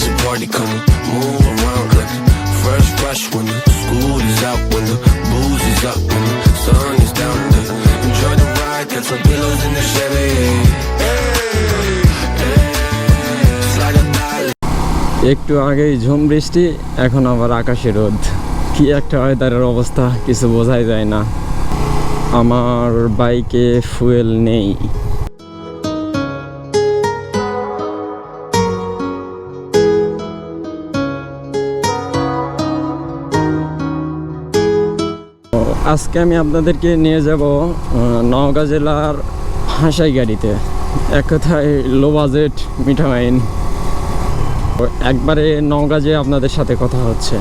She's a party comer, move around like fresh, fresh when the school is out, when the booze is up, when the sun is down. To enjoy the ride, got some pillows in the Chevy. Hey. একটু আগেই ঝুম বৃষ্টি এখন আবার আকাশে রোদ কি একটা ওয়েদারের অবস্থা কিছু বোঝাই যায় না আমার বাইকে ফুয়েল নেই আজকে আমি আপনাদেরকে নিয়ে যাব নওগাঁ জেলার হাসাই গাড়িতে এক কথায় লো বাজেট মিঠামাইন। একবারে নওগাঁ যে আপনাদের সাথে কথা হচ্ছে।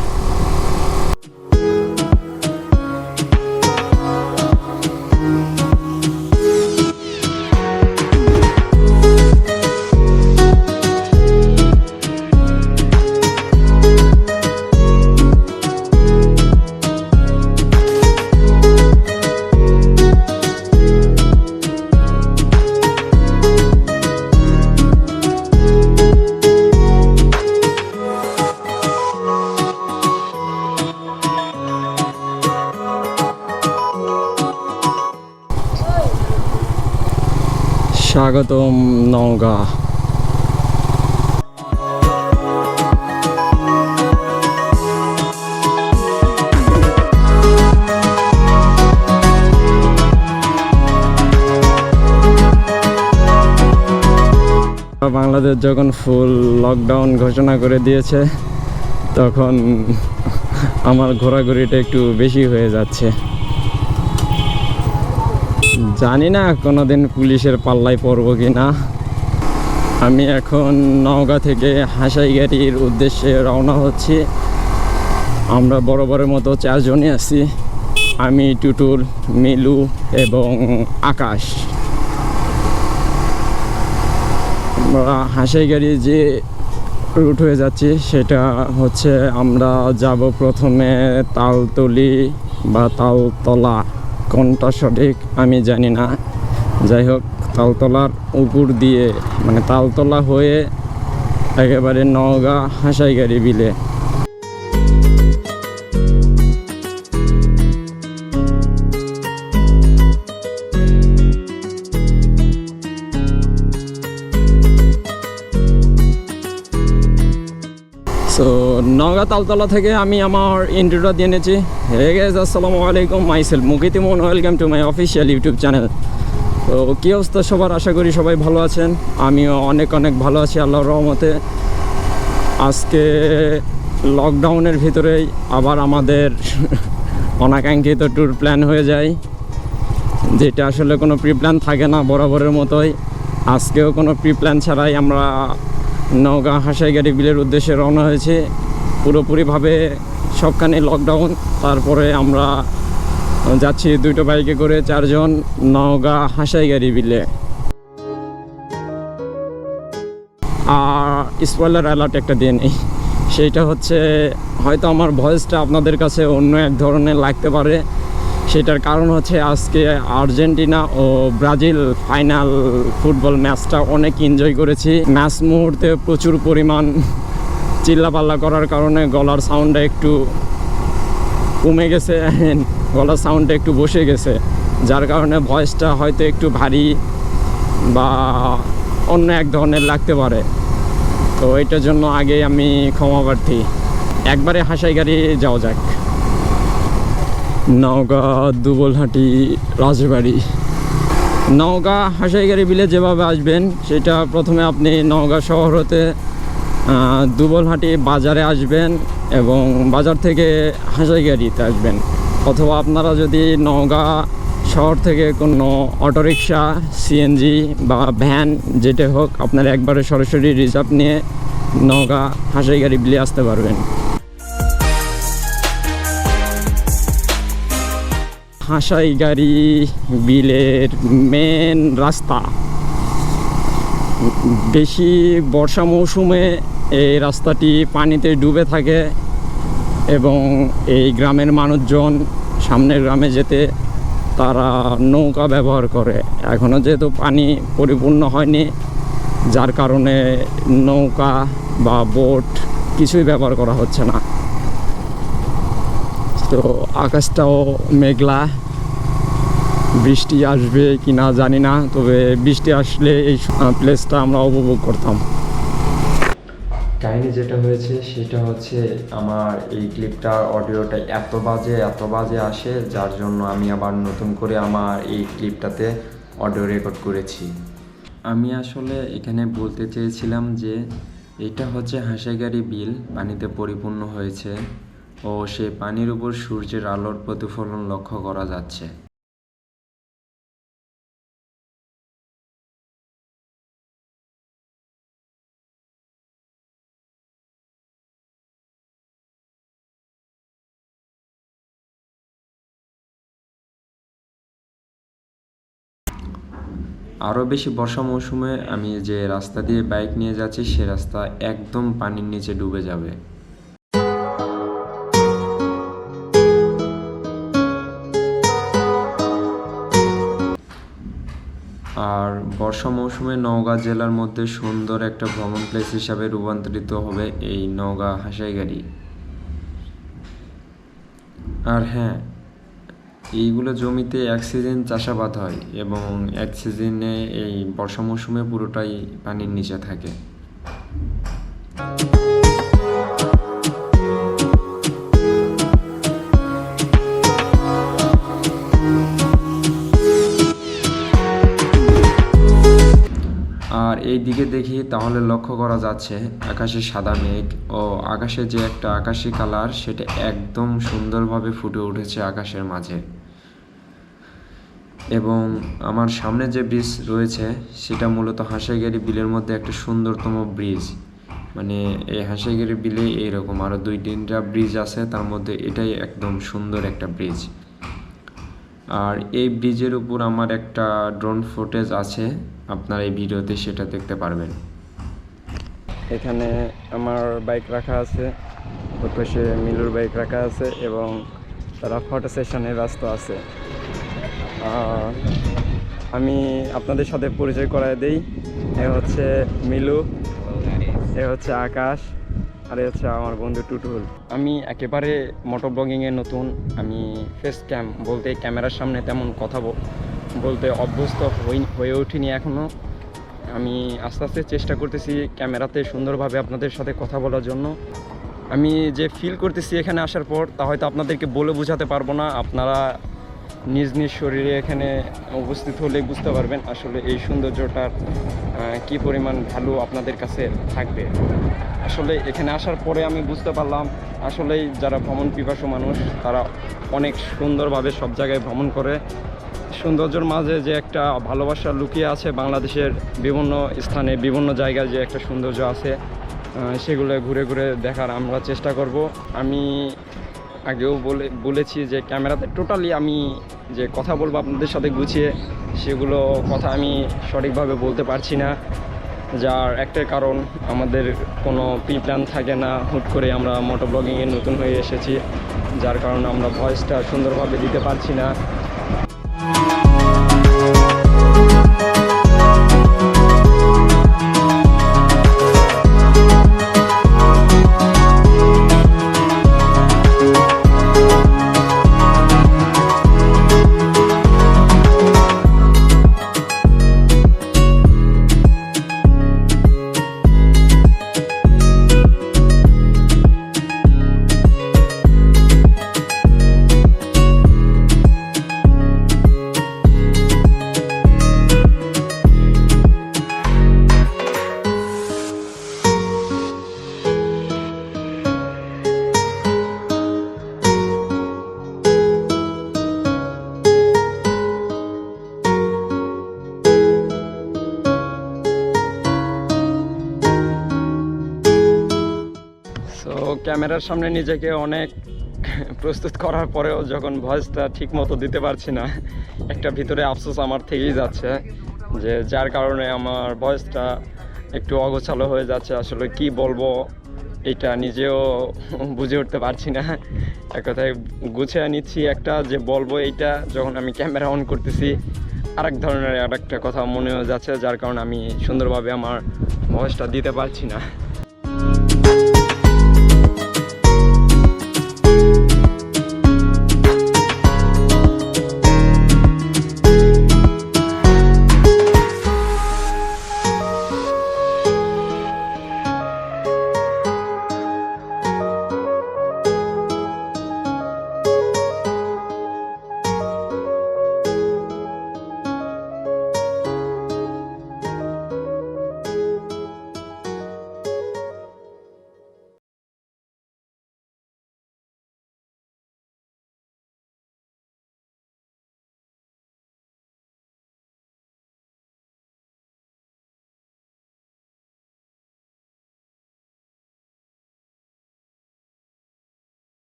স্বাগতম নওগাঁ বাংলাদেশ যখন ফুল লকডাউন ঘোষণা করে দিয়েছে, তখন আমার ঘোরাঘুরিটা একটু বেশি হয়ে যাচ্ছে। জানি না কোনোদিন পুলিশের পাল্লায় পড়ব কি না আমি এখন নওগাঁ থেকে হাসাইগাড়ির উদ্দেশ্যে রওনা হচ্ছি। আমরা বরাবরের মতো চারজনই আছি। আমি, টুটুল, মিলু এবং আকাশ। আমরা হাসাইগাড়ি যে রুট হয়ে যাচ্ছি, সেটা হচ্ছে আমরা যাব প্রথমে তালতলি বা তালতলা। কোনটা সঠিক, আমি জানি না। যাই হোক তালতলার উপর দিয়ে মানে তালতলা হয়ে একেবারে নওগাঁ হাসাইগাড়ি বিলে তালতলা থেকে আমি আমার ইন্টারভিউটা দিয়ে নিয়েছি হে গেজ আসসালামু আলাইকুম। মাইসেল মুকিতিমন welcome to my official YouTube channel তো কী অবস্থা সবার? আশা করি সবাই ভালো আছেন। আমিও অনেক অনেক ভালো আছি, আল্লাহর রহমতে। আজকে লকডাউনের ভিতরেই আবার আমাদের অনাকাঙ্ক্ষিত ট্যুর প্ল্যান হয়ে যায়। যেটা আসলে কোনো প্রি প্ল্যান থাকে না, বরাবরের মতোই। আজকেও কোনো প্রি প্ল্যান ছাড়াই আমরা নওগাঁ হাসাইগাড়ি বিলের উদ্দেশ্যে রওনা হয়েছে। পুরোপুরিভাবে সবখানে লকডাউন তারপরে আমরা যাচ্ছি দুটো বাইকে করে চারজন নওগাঁ হাসাইগাড়ি বিলে। আর স্পয়লার অ্যালার্ট একটা দিয়ে নেই। সেইটা হচ্ছে, হয়তো আমার ভয়েসটা আপনাদের কাছে অন্য এক ধরনের লাগতে পারে। সেটার কারণ হচ্ছে আজকে আর্জেন্টিনা ও ব্রাজিল ফাইনাল ফুটবল ম্যাচটা অনেক এনজয় করেছি। ম্যাচ মুহূর্তে প্রচুর পরিমাণ চিল্লাপাল্লা করার কারণে গলার সাউন্ডটা একটু কমে গেছে গলার সাউন্ডটা একটু বসে গেছে, যার কারণে ভয়েসটা হয়তো একটু ভারী বা অন্য এক ধরনের লাগতে পারে। তো এটার জন্য আগে আমি ক্ষমা প্রার্থী। একবারে হাসাই গাড়ি যাওয়া যাক। নওগাঁ দুবলহাটি রাজবাড়ি। নওগাঁ হাসাইগাড়ি বিলে যেভাবে আসবেন, সেটা প্রথমে আপনি নওগাঁ শহর হতে দুবলহাটি বাজারে আসবেন এবং বাজার থেকে হাসাইগাড়িতে আসবেন। অথবা আপনারা যদি নওগাঁ শহর থেকে কোনো অটোরিকশা, সিএনজি বা ভ্যান, যেটা হোক, আপনারা একবারে সরাসরি রিজার্ভ নিয়ে নওগাঁ হাসাইগাড়ি বিলে আসতে পারবেন। হাসাই গাড়ি বিলের মেন রাস্তা। বেশি বর্ষা মৌসুমে এই রাস্তাটি পানিতে ডুবে থাকে এবং এই গ্রামের মানুষজন সামনের গ্রামে যেতে তারা নৌকা ব্যবহার করে। এখনও যেহেতু পানি পরিপূর্ণ হয়নি, যার কারণে নৌকা বা বোট কিছুই ব্যবহার করা হচ্ছে না। তো আকাশটাও মেঘলা, বৃষ্টি আসবে কি না জানি না, তবে বৃষ্টি আসলে এই প্লেসটা আমরা উপভোগ করতাম। কাহিনী যেটা হয়েছে, সেটা হচ্ছে আমার এই ক্লিপটার অডিওটা এত বাজে এত বাজে আসে, যার জন্য আমি আবার নতুন করে আমার এই ক্লিপটাতে অডিও রেকর্ড করেছি। আমি আসলে এখানে বলতে চেয়েছিলাম যে, এটা হচ্ছে হাঁসাইগাড়ি বিল, পানিতে পরিপূর্ণ হয়েছে ও সে পানির উপর সূর্যের আলোর প্রতিফলন লক্ষ্য করা যাচ্ছে। আরও বেশি বর্ষা মৌসুমে আমি যে রাস্তা দিয়ে বাইক নিয়ে যাচ্ছি, সে রাস্তা একদম পানির নিচে ডুবে যাবে। আর বর্ষা মৌসুমে নওগাঁ জেলার মধ্যে সুন্দর একটা ভ্রমণ প্লেস হিসাবে রূপান্তরিত হবে এই নওগাঁ হাসাইগাড়ি। আর হ্যাঁ এইগুলো জমিতে এক সিজন চাষাবাদ হয় এবং এক সিজনে এই বর্ষা মৌসুমে পুরোটাই পানির নিচে থাকে। আর এই দিকে দেখি তাহলে লক্ষ্য করা যাচ্ছে, আকাশে সাদা মেঘ ও আকাশে যে একটা আকাশি কালার, সেটা একদম সুন্দরভাবে ফুটে উঠেছে আকাশের মাঝে। এবং আমার সামনে যে ব্রিজ রয়েছে, সেটা মূলত হাঁসাইগাড়ি বিলের মধ্যে একটা সুন্দরতম ব্রিজ মানে এই হাঁসাইগাড়ি বিলে এইরকম আরও দুই তিনটা ব্রিজ আছে, তার মধ্যে এটাই একদম সুন্দর একটা ব্রিজ আর এই ব্রিজের উপর আমার একটা ড্রোন ফুটেজ আছে, আপনার এই ভিডিওতে সেটা দেখতে পারবেন। এখানে আমার বাইক রাখা আছে, ওর পাশে মিলুর বাইক রাখা আছে এবং তারা ফটো সেশনের ব্যস্ত আছে। আমি আপনাদের সাথে পরিচয় করায় দেই। এ হচ্ছে মিলু, এ হচ্ছে আকাশ, আর এ হচ্ছে আমার বন্ধু টুটুল। আমি একেবারে মোটর ব্লগিংয়ে নতুন, আমি ফেস ক্যাম বলতে ক্যামেরার সামনে তেমন কথা বলতে অভ্যস্ত হয়ে ওঠিনি এখনও আমি আস্তে আস্তে চেষ্টা করতেছি ক্যামেরাতে সুন্দরভাবে আপনাদের সাথে কথা বলার জন্য। আমি যে ফিল করতেছি এখানে আসার পর, তা হয়তো আপনাদেরকে বলে বোঝাতে পারব না। আপনারা নিজ নিজ শরীরে এখানে উপস্থিত হলেই বুঝতে পারবেন আসলে এই সৌন্দর্যটার কি পরিমাণ ভ্যালু আপনাদের কাছে থাকবে। আসলে এখানে আসার পরে আমি বুঝতে পারলাম, আসলেই যারা ভ্রমণ পিপাসু মানুষ, তারা অনেক সুন্দরভাবে সব জায়গায় ভ্রমণ করে। সৌন্দর্যের মাঝে যে একটা ভালোবাসা লুকিয়ে আছে বাংলাদেশের বিভিন্ন স্থানে, বিভিন্ন জায়গায় যে একটা সৌন্দর্য আছে সেগুলো ঘুরে ঘুরে দেখার আমরা চেষ্টা করব। আমি আগেও বলে, বলেছি যে ক্যামেরাতে টোটালি আমি যে কথা বলব আপনাদের সাথে গুছিয়ে, সেগুলো কথা আমি সঠিকভাবে বলতে পারছি না। যার একটাই কারণ, আমাদের কোনো প্রি প্ল্যান থাকে না, হুট করে আমরা মোটো ব্লগিংয়ে নতুন হয়ে এসেছি, যার কারণে আমরা ভয়েসটা সুন্দরভাবে দিতে পারছি না। ক্যামেরার সামনে নিজেকে অনেক প্রস্তুত করার পরেও যখন ভয়েসটা ঠিক মতো দিতে পারছি না, একটা ভিতরে আফসোস আমার থেকেই যাচ্ছে যে যার কারণে আমার ভয়েসটা একটু অগোছালো হয়ে যাচ্ছে, আসলে কি বলব এটা নিজেও বুঝে উঠতে পারছি না। এক কথায় গুছিয়ে নিচ্ছি একটা যে বলব এইটা, যখন আমি ক্যামেরা অন করতেছি, আরেক ধরনের আর একটা কথা মনে যাচ্ছে, যার কারণে আমি সুন্দরভাবে আমার ভয়েসটা দিতে পারছি না।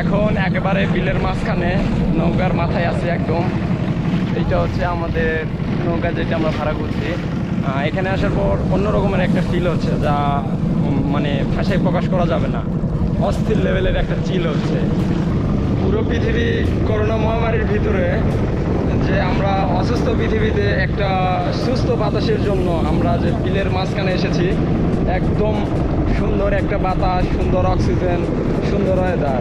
এখন একেবারে বিলের মাঝখানে নৌকার মাথায় আছে একদম। এইটা হচ্ছে আমাদের নৌকা যেটা আমরা ভাড়া করছি। এখানে আসার পর অন্য রকমের একটা ফিল হচ্ছে যা মানে ভাষায় প্রকাশ করা যাবে না। অস্থির লেভেলের একটা চিল হচ্ছে। পুরো পৃথিবী করোনা মহামারীর ভিতরে যে আমরা অসুস্থ পৃথিবীতে একটা সুস্থ বাতাসের জন্য আমরা যে বিলের মাঝখানে এসেছি, একদম সুন্দর একটা বাতাস, সুন্দর অক্সিজেন, সুন্দর ওয়েদার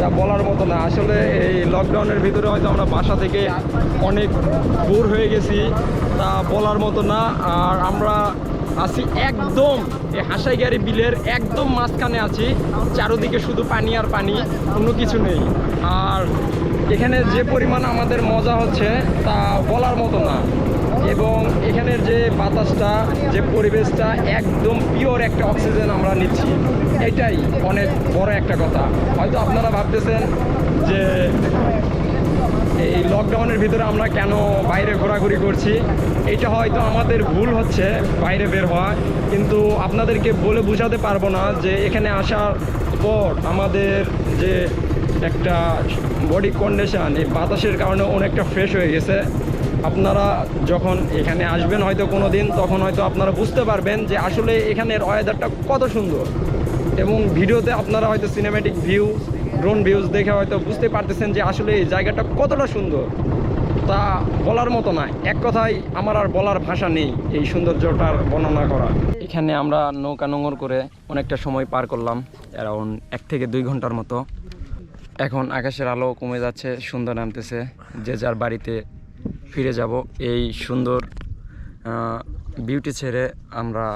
যা বলার মতো না। আসলে এই লকডাউনের ভিতরে হয়তো আমরা বাসা থেকে অনেক দূর হয়ে গেছি, তা বলার মতো না। আর আমরা আছি একদম এই হাসাইগাড়ি বিলের একদম মাঝখানে আছি। চারোদিকে শুধু পানি আর পানি, কোনো কিছু নেই। আর এখানে যে পরিমাণ আমাদের মজা হচ্ছে তা বলার মতো না। এবং এখানের যে বাতাসটা, যে পরিবেশটা, একদম পিওর একটা অক্সিজেন আমরা নিচ্ছি। এটাই অনেক বড় একটা কথা। হয়তো আপনারা ভাবতেছেন যে এই লকডাউনের ভিতরে আমরা কেন বাইরে ঘোরাঘুরি করছি, এটা হয়তো আমাদের ভুল হচ্ছে বাইরে বের হওয়া, কিন্তু আপনাদেরকে বলে বোঝাতে পারব না যে এখানে আসার পর আমাদের যে একটা বডি কন্ডিশন এই বাতাসের কারণে অনেকটা ফ্রেশ হয়ে গেছে। আপনারা যখন এখানে আসবেন হয়তো কোনো দিন, তখন হয়তো আপনারা বুঝতে পারবেন যে আসলে এখানের ওয়েদারটা কত সুন্দর। এবং ভিডিওতে আপনারা হয়তো সিনেমেটিক ভিউ ড্রোন ভিউজ দেখে হয়তো বুঝতে পারতেছেন যে আসলে এই জায়গাটা কতটা সুন্দর। তা বলার মতো না, এক কথায় আমার আর বলার ভাষা নেই এই সৌন্দর্যটার বর্ণনা করা এখানে আমরা নৌকা নোঙর করে অনেকটা সময় পার করলাম, অ্যারাউন্ড এক থেকে দুই ঘণ্টার মতো। এখন আকাশের আলো কমে যাচ্ছে, সুন্দর নামতেছে, যে যার বাড়িতে ফিরে যাব। এই সুন্দর বিউটি ছেড়ে আমরা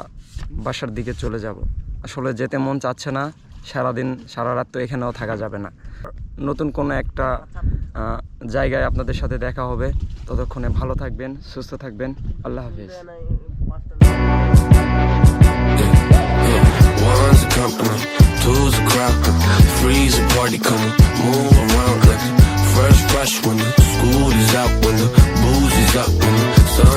বাসার দিকে চলে যাব। আসলে যেতে মন চাচ্ছে না সারাদিন সারা রাত তো এখানেও থাকা যাবে না নতুন কোনো একটা জায়গায় আপনাদের সাথে দেখা হবে ততক্ষণে ভালো থাকবেন সুস্থ থাকবেন আল্লাহ হাফিজ One's a company, two's a crowd, three's a party coming. Move around like fresh, fresh when the school is out, when the booze is up, when the sun